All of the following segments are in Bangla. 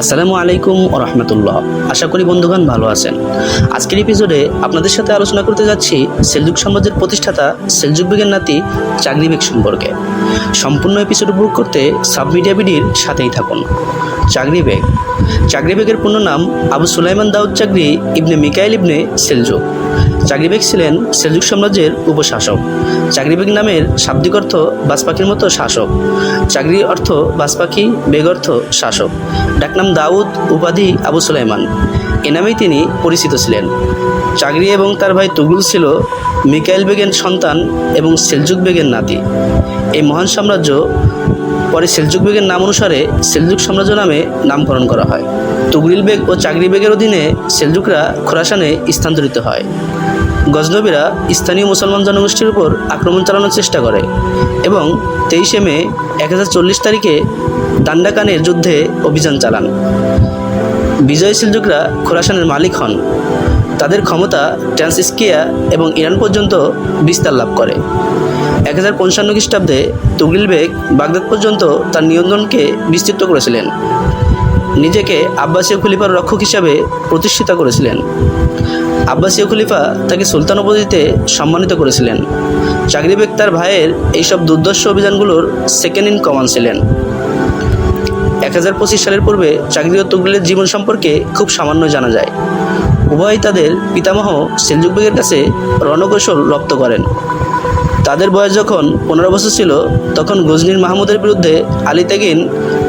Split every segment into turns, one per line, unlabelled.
আসসালামু আলাইকুম ও রহমতুল্লাহ। আশা করি বন্ধুগণ ভালো আছেন। আজকের এপিসোডে আপনাদের সাথে আলোচনা করতে যাচ্ছি সেলজুক সাম্রাজ্যের প্রতিষ্ঠাতা সেলজুক বেগের নাতি চাকরি বেগ সম্পর্কে। সম্পূর্ণ এপিসোড উপভোগ করতে সাব মিডিয়া বিডির সাথেই থাকুন। চাকরি বেগ। চাকরি বেগের পূর্ণ নাম আবু সুলাইমান দাউদ চাকরি ইবনে মিকাইল ইবনে সেলজুক চাকরি বেগ ছিলেন সেলজুক সাম্রাজ্যের উপশাসক। চাকরি বেগ নামের শাব্দিক অর্থ বাজপাখির মতো শাসক। চাকরি অর্থ বাজপাখি বেগ অর্থ শাসক। ডাকনাম দাউদ, উপাধি আবু সুলাইমান। এ নামেই তিনি পরিচিত ছিলেন। চাকরি এবং তার ভাই তুগুল ছিল মিকাইল বেগের সন্তান এবং সেলজুক বেগের নাতি। এই মহান সাম্রাজ্য পরে সেলজুক বেগের নাম অনুসারে সেলজুক সাম্রাজ্য নামে নামকরণ করা হয়। তুগরিল বেগ ও চাকরি বেগের অধীনে সেলজুকরা খোরাসানে স্থানান্তরিত হয়। গজনবীরা স্থানীয় মুসলমান জনগোষ্ঠীর উপর আক্রমণ চালানোর চেষ্টা করে এবং তেইশে মে এক হাজার চল্লিশ তারিখে দান্ডাকানের যুদ্ধে অভিযান চালান। বিজয় সিলজুকরা খোরাসানের মালিক হন। তাদের ক্ষমতা ট্রান্সিস্কিয়া এবং ইরান পর্যন্ত বিস্তার লাভ করে। এক হাজার পঞ্চান্ন খ্রিস্টাব্দে তুগরিল বেগ বাগদাদ পর্যন্ত তার নিয়ন্ত্রণকে বিস্তৃত করেছিলেন। নিজেকে আব্বাসীয় খলিফার রক্ষক হিসাবে প্রতিষ্ঠিত করেছিলেন। আব্বাসীয় খলিফা তাকে সুলতান উপাধিতে সম্মানিত করেছিলেন। চাকরি বেগ তার ভাইয়ের এইসব দুর্দর্শ অভিযানগুলোর সেকেন্ড ইন কমান্ড ছিলেন। এক হাজার পঁচিশ সালের পূর্বে চাকরি ও তুগলের জীবন সম্পর্কে খুব সামান্য জানা যায়। উভয় তাদের পিতামহ সেলজুক বেগের কাছে রণকৌশল রপ্ত করেন। তাদের বয়স যখন পনেরো বছর ছিল, তখন গজনীর মাহমুদের বিরুদ্ধে আলী তেগিন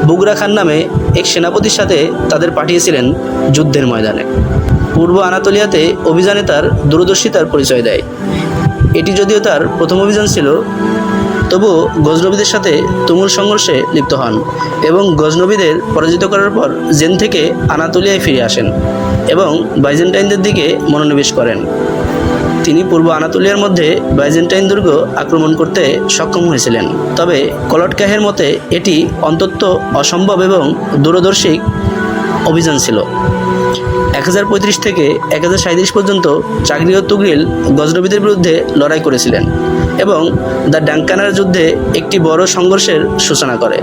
বুগরা খান নামে এক সেনাপতির সাথে তাদের পাঠিয়েছিলেন যুদ্ধের ময়দানে। পূর্ব আনাতোলিয়াতে অভিযানে তার দূরদর্শিতার পরিচয় দেয়। এটি যদিও তার প্রথম অভিযান ছিল তবুও গজনবীদের সাথে তুমুল সংঘর্ষে লিপ্ত হন এবং গজনবীদের পরাজিত করার পর জেন থেকে আনাতোলিয়ায় ফিরে আসেন এবং বাইজেন্টাইনদের দিকে মনোনিবেশ করেন। তিনি পূর্ব আনাতোলিয়ার মধ্যে বাইজেন্টাইন দুর্গ আক্রমণ করতে সক্ষম হয়েছিলেন। তবে কলটকাহের মতে এটি অন্তত অসম্ভব এবং দূরদর্শিক অভিযান ছিল। এক হাজার পঁয়ত্রিশ থেকে এক হাজার পর্যন্ত চাকরি ও তুগরিল গজনবীদের বিরুদ্ধে লড়াই করেছিলেন এবং দ্য ডাঙ্কানার যুদ্ধে একটি বড় সংঘর্ষের সূচনা করে।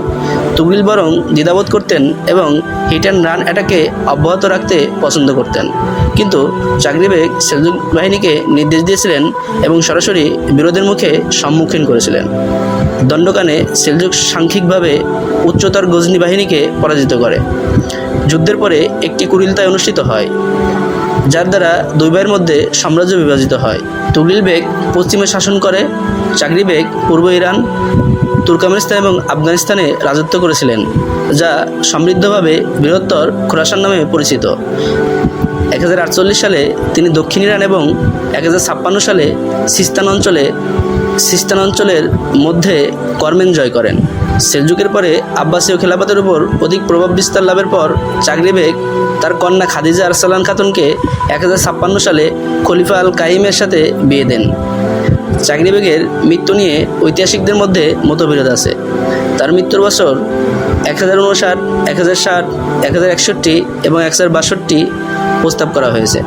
তুগরিল বরং দ্বিধাবোধ করতেন এবং হিট অ্যান্ড রান অ্যাটাকে অব্যাহত রাখতে পছন্দ করতেন। কিন্তু চাকরিবেগ সেলজুক বাহিনীকে নির্দেশ দিয়েছিলেন এবং সরাসরি বিরোধের মুখে সম্মুখীন করেছিলেন। দণ্ডকানে সেলজুক সাংখ্যিকভাবে উচ্চতর গজনী বাহিনীকে পরাজিত করে। যুদ্ধের পরে একটি কুরিলতায় অনুষ্ঠিত হয়, যার দ্বারা দুই ভাইয়ের মধ্যে সাম্রাজ্য বিভাজিত হয়। তুগলিল বেগ পশ্চিমে শাসন করে, চাকরি বেগ পূর্ব ইরান, তুর্কমেনিস্তান এবং আফগানিস্তানে রাজত্ব করেছিলেন, যা সমৃদ্ধভাবে বৃহত্তর খোরাসান নামে পরিচিত। এক হাজার আটচল্লিশ সালে তিনি দক্ষিণ ইরান এবং এক হাজার ছাপ্পান্ন সালে সিস্তান অঞ্চলে, সিস্তান অঞ্চলের মধ্যে কর্মেন জয় করেন। সেলজুকের পরে আব্বাসীয় খেলাফতের উপর অধিক প্রভাব বিস্তার লাভের পর চাকরি বেগ তার কন্যা খাদিজা আরসালান খাতুনকে এক হাজার ছাপ্পান্ন সালে খলিফা আল কাইমের সাথে বিয়ে দেন। চাকরি বেগের মৃত্যু নিয়ে ঐতিহাসিকদের মধ্যে মতবিরোধ আছে। তার মৃত্যুর বছর এক হাজার উনষাট এক হাজার ষাট, এক হাজার একষট্টি এবং এক হাজার বাষট্টি প্রস্তাব করা হয়েছে।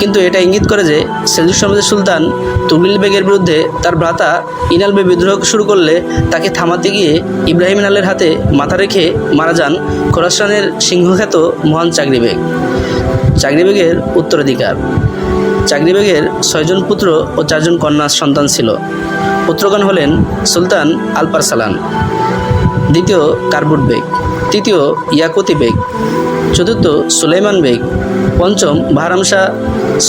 কিন্তু এটা ইঙ্গিত করে যে সেলজুক সমাজের সুলতান তুগলিল বেগের বিরুদ্ধে তার ভ্রাতা ইনাল বে বিদ্রোহ শুরু করলে তাকে থামাতে গিয়ে ইব্রাহিম ইনালের হাতে মাথা রেখে মারা যান খোরাসানের সিংহখ্যাত মহান চাকরি বেগ। চাকরি বেগের উত্তরাধিকার। চাকরি বেগের ছয়জন পুত্র ও চারজন কন্যা সন্তান ছিল। পুত্রগণ হলেন সুলতান আলপার সালান দ্বিতীয় কার্বুট বেগ, তৃতীয় ইয়াকুতি বেগ চতুর্থ সুলাইমান বেগ, পঞ্চম শাহ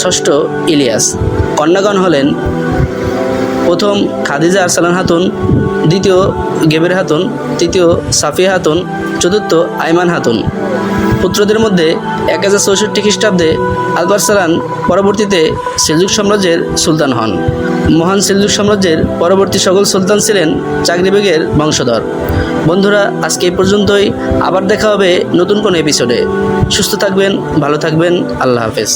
ষষ্ঠ ইলিয়াস। কন্যাগণ হলেন প্রথম খাদিজা আরসালান হাতুন, দ্বিতীয় গেবের হাতুন, তৃতীয় সাফিয়া হাতুন, চতুর্থ আইমান হাতুন। পুত্রদের মধ্যে এক হাজার চৌষট্টি খ্রিস্টাব্দে আলবার সালান পরবর্তীতে সেলজুক সাম্রাজ্যের সুলতান হন। মহান সেলজুক সাম্রাজ্যের পরবর্তী সকল সুলতান ছিলেন চাকরি বেগের বংশধর। বন্ধুরা, আজকে এই পর্যন্তই। আবার দেখা হবে নতুন কোনো এপিসোডে সুস্থ থাকবেন, ভালো থাকবেন। আল্লাহ হাফেজ।